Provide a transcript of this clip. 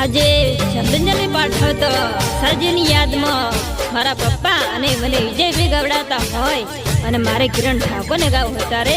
આજે શબ્દંજલિ પાઠવતો સરજીની યાદમાં મારા પપ્પા અને મને વિજયભાઈ ગવડાતા હોય અને મારે કિરણ ઠાકોરને ગાવું હતા રે